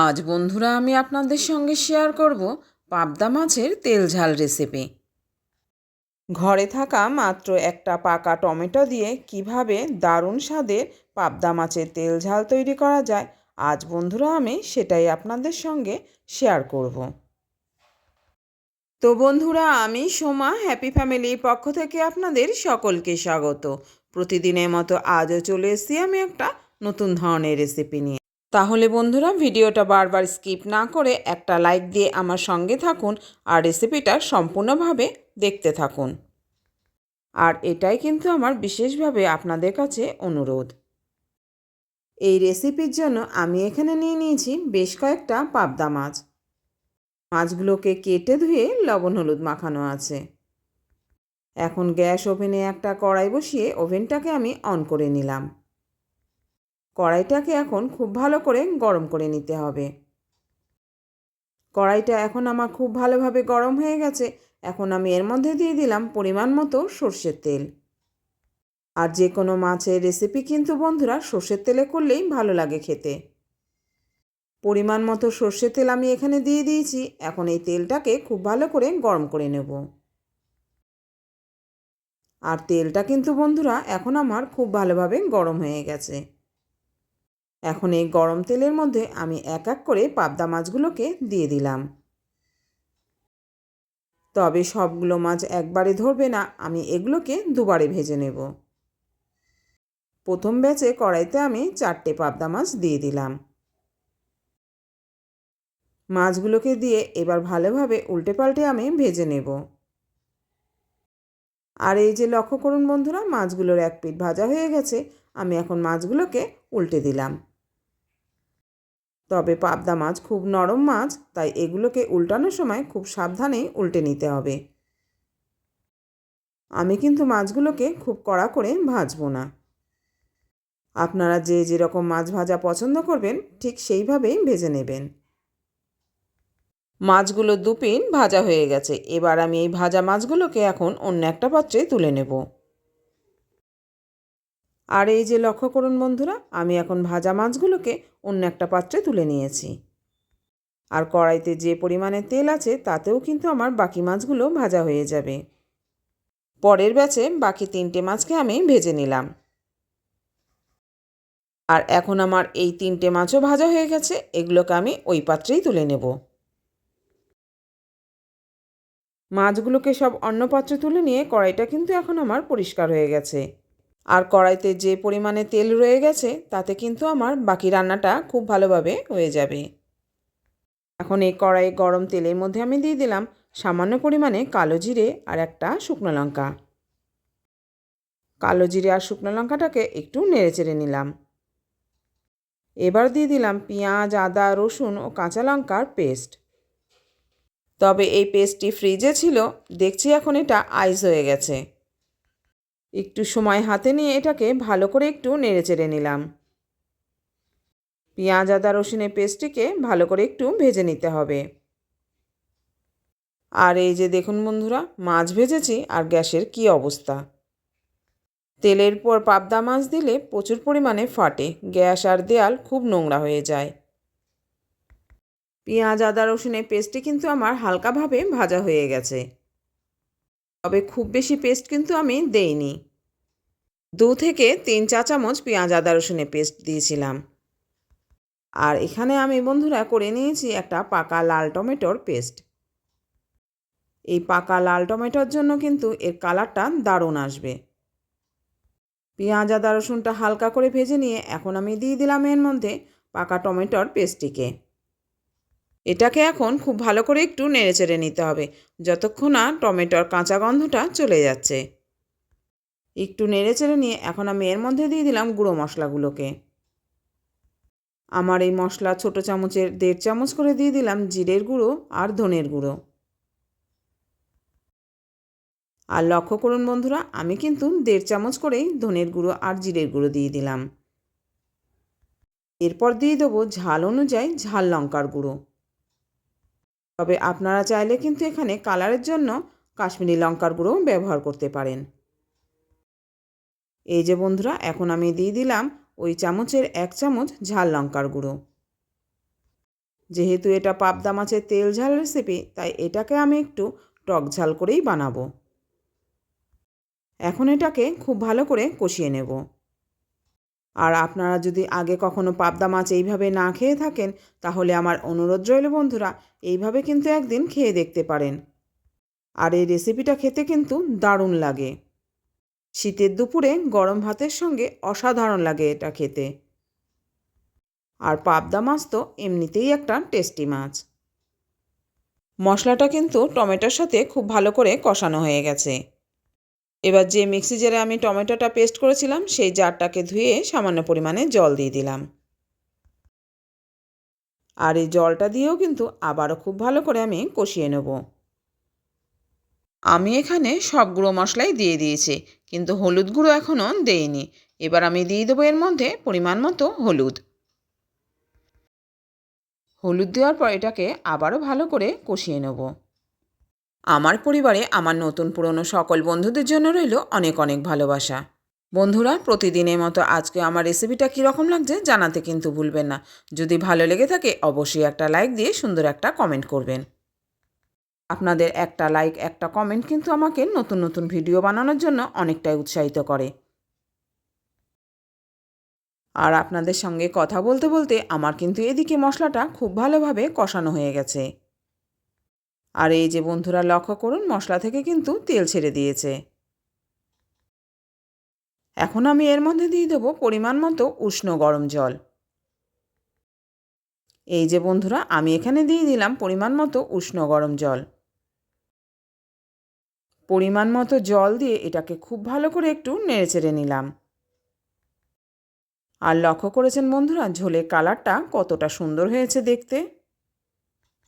আজ বন্ধুরা আমি আপনাদের সঙ্গে শেয়ার করব পাবদা মাছের তেল ঝাল রেসিপি ঘরে থাকা মাত্র একটা পাকা টমেটো দিয়ে কীভাবে দারুণ স্বাদের পাবদা মাছের তেল ঝাল তৈরি করা যায়, আজ বন্ধুরা আমি সেটাই আপনাদের সঙ্গে শেয়ার করব। তো বন্ধুরা, আমি সোমা হ্যাপি ফ্যামিলির পক্ষ থেকে আপনাদের সকলকে স্বাগত। প্রতিদিনের মতো আজও চলে এসেছি আমি একটা নতুন ধরনের রেসিপি নিয়ে। তাহলে বন্ধুরা ভিডিওটা বারবার স্কিপ না করে একটা লাইক দিয়ে আমার সঙ্গে থাকুন আর রেসিপিটা সম্পূর্ণভাবে দেখতে থাকুন। আর এটাই কিন্তু আমার বিশেষভাবে আপনাদের কাছে অনুরোধ। এই রেসিপির জন্য আমি এখানে নিয়ে নিয়েছি বেশ কয়েকটা পাবদা মাছ। মাছগুলোকে কেটে ধুয়ে লবণ হলুদ মাখানো আছে। এখন গ্যাস ওভেনে একটা কড়াই বসিয়ে ওভেনটাকে আমি অন করে নিলাম। কড়াইটাকে এখন খুব ভালো করে গরম করে নিতে হবে। কড়াইটা এখন আমার খুব ভালোভাবে গরম হয়ে গেছে। এখন আমি এর মধ্যে দিয়ে দিলাম পরিমাণ মতো সর্ষের তেল। আর যে কোনো মাছের রেসিপি কিন্তু বন্ধুরা সর্ষের তেলে করলেই ভালো লাগে খেতে। পরিমাণ মতো সর্ষের তেল আমি এখানে দিয়ে দিয়েছি। এখন এই তেলটাকে খুব ভালো করে গরম করে নেব। আর তেলটা কিন্তু বন্ধুরা এখন আমার খুব ভালোভাবে গরম হয়ে গেছে। এখন এই গরম তেলের মধ্যে আমি এক এক করে পাবদা মাছগুলোকে দিয়ে দিলাম। তবে সবগুলো মাছ একবারে ধরবে না, আমি এগুলোকে দুবারে ভেজে নেব। প্রথম ব্যাচে কড়াইতে আমি চারটে পাবদা মাছ দিয়ে দিলাম। মাছগুলোকে দিয়ে এবার ভালোভাবে উল্টে পাল্টে আমি ভেজে নেব। আর এই যে লক্ষ্য করুন বন্ধুরা, মাছগুলোর এক পিঠ ভাজা হয়ে গেছে, আমি এখন মাছগুলোকে উল্টে দিলাম। তবে পাবদা মাছ খুব নরম মাছ, তাই এগুলোকে উল্টানোর সময় খুব সাবধানে উল্টে নিতে হবে। আমি কিন্তু মাছগুলোকে খুব কড়া করে ভাজবো না। আপনারা যে যেরকম মাছ ভাজা পছন্দ করবেন, ঠিক সেইভাবেই ভেজে নেবেন। মাছগুলো দুপিন ভাজা হয়ে গেছে। এবার আমি এই ভাজা মাছগুলোকে এখন অন্য একটা পাত্রে তুলে নেব। আর এই যে লক্ষ্য করুন বন্ধুরা, আমি এখন ভাজা মাছগুলোকে অন্য একটা পাত্রে তুলে নিয়েছি। আর কড়াইতে যে পরিমাণে তেল আছে, তাতেও কিন্তু আমার বাকি মাছগুলো ভাজা হয়ে যাবে। পরের ব্যাচে বাকি তিনটে মাছকে আমি ভেজে নিলাম। আর এখন আমার এই তিনটে মাছও ভাজা হয়ে গেছে, এগুলোকে আমি ওই পাত্রেই তুলে নেব। মাছগুলোকে সব অন্য পাত্রে তুলে নিয়ে কড়াইটা কিন্তু এখন আমার পরিষ্কার হয়ে গেছে। আর কড়াইতে যে পরিমাণে তেল রয়ে গেছে, তাতে কিন্তু আমার বাকি রান্নাটা খুব ভালোভাবে হয়ে যাবে। এখন এই কড়াই গরম তেলের মধ্যে আমি দিয়ে দিলাম সামান্য পরিমাণে কালো জিরে আর একটা শুকনো লঙ্কা। কালো জিরে আর শুকনো লঙ্কাটাকে একটু নেড়ে চেড়ে নিলাম। এবার দিয়ে দিলাম পেঁয়াজ, আদা, রসুন ও কাঁচা লঙ্কার পেস্ট। তবে এই পেস্টটি ফ্রিজে ছিল, দেখছি এখন এটা আইস হয়ে গেছে। একটু সময় হাতে নিয়ে এটাকে ভালো করে একটু নেড়ে চেড়ে নিলাম। পেঁয়াজ, আদা, রসুনের পেস্টটিকে ভালো করে একটু ভেজে নিতে হবে। আর এই যে দেখুন বন্ধুরা, মাছ ভেজেছি আর গ্যাসের কি অবস্থা। তেলের পর পাবদা মাছ দিলে প্রচুর পরিমাণে ফাটে, গ্যাস আর দেয়াল খুব নোংরা হয়ে যায়। পেঁয়াজ, আদা, রসুনের পেস্টটি কিন্তু আমার হালকাভাবে ভাজা হয়ে গেছে। তবে খুব বেশি পেস্ট কিন্তু আমি দেইনি। দু থেকে তিন চা চামচ পেঁয়াজ, আদা রসুনের পেস্ট দিয়েছিলাম। আর এখানে আমি, বন্ধুরা, করে নিয়েছি একটা পাকা লাল টমেটোর পেস্ট। এই পাকা লাল টমেটোর জন্য কিন্তু এর কালারটা দারুণ আসবে। পেঁয়াজ, আদা রসুনটা হালকা করে ভেজে নিয়ে এখন আমি দিয়ে দিলাম এর মধ্যে পাকা টমেটোর পেস্টটিকে। এটাকে এখন খুব ভালো করে একটু নেড়ে চেড়ে নিতে হবে, যতক্ষণ না টমেটোর কাঁচা গন্ধটা চলে যাচ্ছে। একটু নেড়ে চেড়ে নিয়ে এখন আমি এর মধ্যে দিয়ে দিলাম গুঁড়ো মশলাগুলোকে। আমার এই মশলা ছোটো চামচের দেড় চামচ করে দিয়ে দিলাম জিরের গুঁড়ো আর ধনের গুঁড়ো। আর লক্ষ্য করুন বন্ধুরা, আমি কিন্তু দেড় চামচ করেই ধনের গুঁড়ো আর জিরের গুঁড়ো দিয়ে দিলাম। এরপর দিয়ে দেবো ঝাল অনুযায়ী ঝাল লঙ্কার গুঁড়ো। তবে আপনারা চাইলে কিন্তু এখানে কালারের জন্য কাশ্মীরি লঙ্কার গুঁড়ো ব্যবহার করতে পারেন। এই যে বন্ধুরা, এখন আমি দিয়ে দিলাম ওই চামচের এক চামচ ঝাল লঙ্কার গুঁড়ো। যেহেতু এটা পাবদা মাছের তেল ঝাল রেসিপি তাই এটাকে আমি একটু টক ঝাল করেই বানাবো। এখন এটাকে খুব ভালো করে কষিয়ে নেব। আর আপনারা যদি আগে কখনো পাবদা মাছ এইভাবে না খেয়ে থাকেন, তাহলে আমার অনুরোধ রইল বন্ধুরা, এইভাবে কিন্তু একদিন খেয়ে দেখতে পারেন। আর এই রেসিপিটা খেতে কিন্তু দারুণ লাগে। শীতের দুপুরে গরম ভাতের সঙ্গে অসাধারণ লাগে এটা খেতে। আর পাবদা মাছ তো এমনিতেই একটা টেস্টি মাছ। মশলাটা কিন্তু টমেটোর সাথে খুব ভালো করে কষানো হয়ে গেছে। এবার যে মিক্সি জারে আমি টমেটোটা পেস্ট করেছিলাম, সেই জারটাকে ধুয়ে সামান্য পরিমাণে জল দিয়ে দিলাম। আর এই জলটা দিয়েও কিন্তু আবারও খুব ভালো করে আমি কষিয়ে নেব। আমি এখানে সব গুঁড়ো মশলাই দিয়ে দিয়েছি, কিন্তু হলুদ গুঁড়ো এখনও দেইনি। এবার আমি দিয়ে দেবো এর মধ্যে পরিমাণ মতো হলুদ। হলুদ দেওয়ার পর এটাকে আবারও ভালো করে কষিয়ে নেব। আমার পরিবারে আমার নতুন পুরনো সকল বন্ধুদের জন্য রইল অনেক অনেক ভালোবাসা। বন্ধুরা, প্রতিদিনের মতো আজকে আমার রেসিপিটা কীরকম লাগছে জানাতে কিন্তু ভুলবেন না। যদি ভালো লেগে থাকে, অবশ্যই একটা লাইক দিয়ে সুন্দর একটা কমেন্ট করবেন। আপনাদের একটা লাইক একটা কমেন্ট কিন্তু আমাকে নতুন নতুন ভিডিও বানানোর জন্য অনেকটাই উৎসাহিত করে। আর আপনাদের সঙ্গে কথা বলতে বলতে আমার কিন্তু এদিকে মশলাটা খুব ভালোভাবে কষানো হয়ে গেছে। আর এই যে বন্ধুরা, লক্ষ্য করুন, মশলা থেকে কিন্তু তেল ছেড়ে দিয়েছে। এখন আমি এর মধ্যে দিয়ে দেবো পরিমাণ মতো উষ্ণ গরম জল। এই যে বন্ধুরা, আমি এখানে দিয়ে দিলাম পরিমাণ মতো উষ্ণ গরম জল। পরিমাণ মতো জল দিয়ে এটাকে খুব ভালো করে একটু নেড়ে চেড়ে নিলাম। আর লক্ষ্য করেছেন বন্ধুরা ঝোলে কালারটা কতটা সুন্দর হয়েছে দেখতে।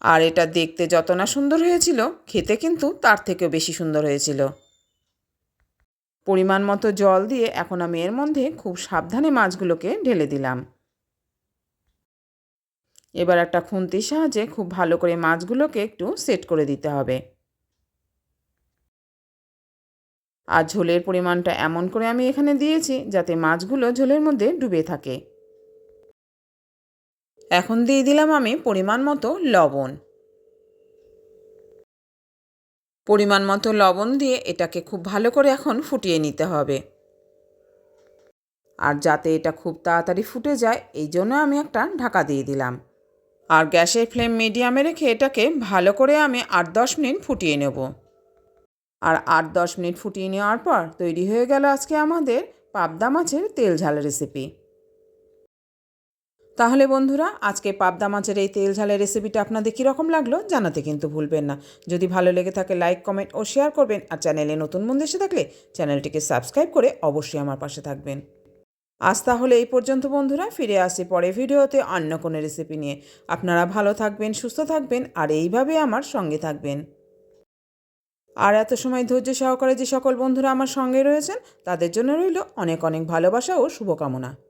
আর এটা দেখতে যত না সুন্দর হয়েছিল, খেতে কিন্তু তার থেকেও বেশি সুন্দর হয়েছিল। পরিমাণ মতো জল দিয়ে এখন আমি এর মধ্যে খুব সাবধানে মাছগুলোকে ঢেলে দিলাম। এবার একটা খুন্তির সাহায্যে খুব ভালো করে মাছগুলোকে একটু সেট করে দিতে হবে। আর ঝোলের পরিমাণটা এমন করে আমি এখানে দিয়েছি যাতে মাছগুলো ঝোলের মধ্যে ডুবে থাকে। এখন দিয়ে দিলাম আমি পরিমাণ মতো লবণ। পরিমাণ মতো লবণ দিয়ে এটাকে খুব ভালো করে এখন ফুটিয়ে নিতে হবে। আর যাতে এটা খুব তাড়াতাড়ি ফুটে যায়, এই জন্য আমি একটা ঢাকা দিয়ে দিলাম। আর গ্যাসের ফ্লেম মিডিয়ামে রেখে এটাকে ভালো করে আমি আট দশ মিনিট ফুটিয়ে নেব। আর আট দশ মিনিট ফুটিয়ে নেওয়ার পর তৈরি হয়ে গেল আজকে আমাদের পাবদা মাছের তেল ঝাল রেসিপি তাহলে বন্ধুরা, আজকে পাবদা মাছের এই তেল ঝালের রেসিপিটা আপনাদের কীরকম লাগল জানাতে কিন্তু ভুলবেন না। যদি ভালো লেগে থাকে, লাইক, কমেন্ট ও শেয়ার করবেন আর চ্যানেলে নতুন বন্ধু এসে থাকলে চ্যানেলটিকে সাবস্ক্রাইব করে অবশ্যই আমার পাশে থাকবেন। আজ তাহলে এই পর্যন্ত বন্ধুরা, ফিরে আসি পরে ভিডিওতে অন্য কোনো রেসিপি নিয়ে। আপনারা ভালো থাকবেন, সুস্থ থাকবেন আর এইভাবে আমার সঙ্গে থাকবেন। আর এত সময় ধৈর্য সহকারে যে সকল বন্ধুরা আমার সঙ্গে রয়েছেন, তাদের জন্য রইল অনেক অনেক ভালোবাসা ও শুভকামনা।